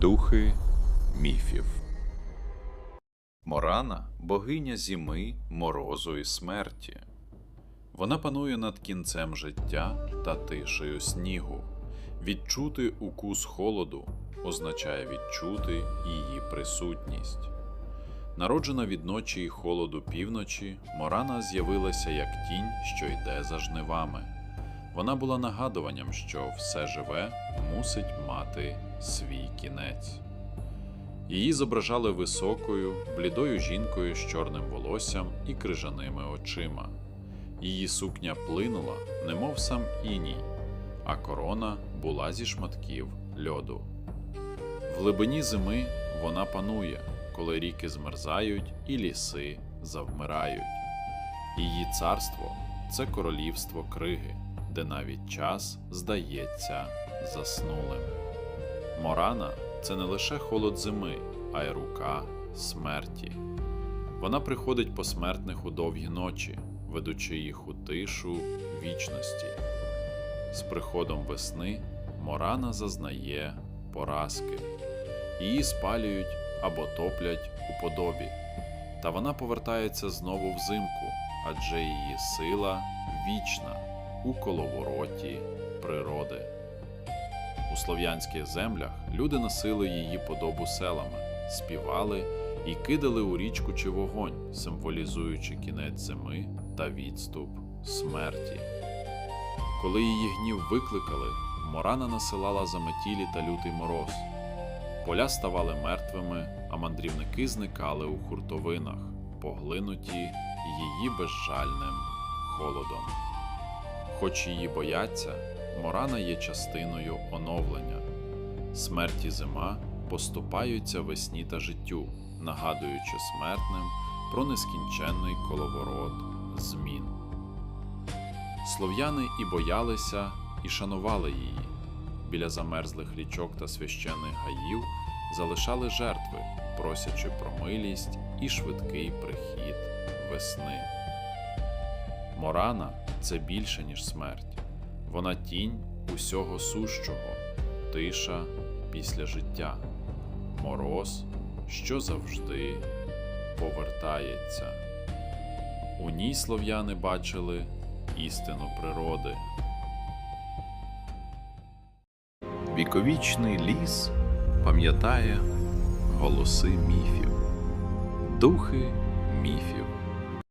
Духи міфів. Морана богиня зіми, морозу і смерті. Вона панує над кінцем життя та тишею снігу. Відчути укус холоду означає відчути її присутність. Народжена від ночі і холоду півночі, Морана з'явилася як тінь, що йде за жнивами. Вона була нагадуванням, що все живе мусить мати свій кінець. Її зображали високою, блідою жінкою з чорним волоссям і крижаними очима. Її сукня плинула, немов сам іній, а корона була зі шматків льоду. В глибині зими вона панує, коли ріки змерзають і ліси завмирають. Її царство це королівство криги, де навіть час здається заснулим. Морана це не лише холод зими, а й рука смерті. Вона приходить по смертних у довгі ночі, ведучи їх у тишу вічності. З приходом весни Морана зазнає поразки. Її спалюють або топлять у подобі. Та вона повертається знову взимку, адже її сила вічна у коловороті природи. У слов'янських землях люди носили її подобу селами, співали і кидали у річку чи вогонь, символізуючи кінець зими та відступ смерті. Коли її гнів викликали, Морана насилала заметілі та лютий мороз. Поля ставали мертвими, а мандрівники зникали у хуртовинах, поглинуті її безжальним холодом. Хоч її бояться, Морана є частиною оновлення. Смерть і зима поступаються весні та життю, нагадуючи смертним про нескінченний коловорот змін. Слов'яни і боялися, і шанували її. Біля замерзлих річок та священних гаїв залишали жертви, просячи про милість і швидкий прихід весни. Морана це більше, ніж смерть. Вона тінь усього сущого, тиша після життя, мороз, що завжди повертається. У ній слов'яни бачили істину природи. Віковічний ліс пам'ятає голоси міфів, духи міфів.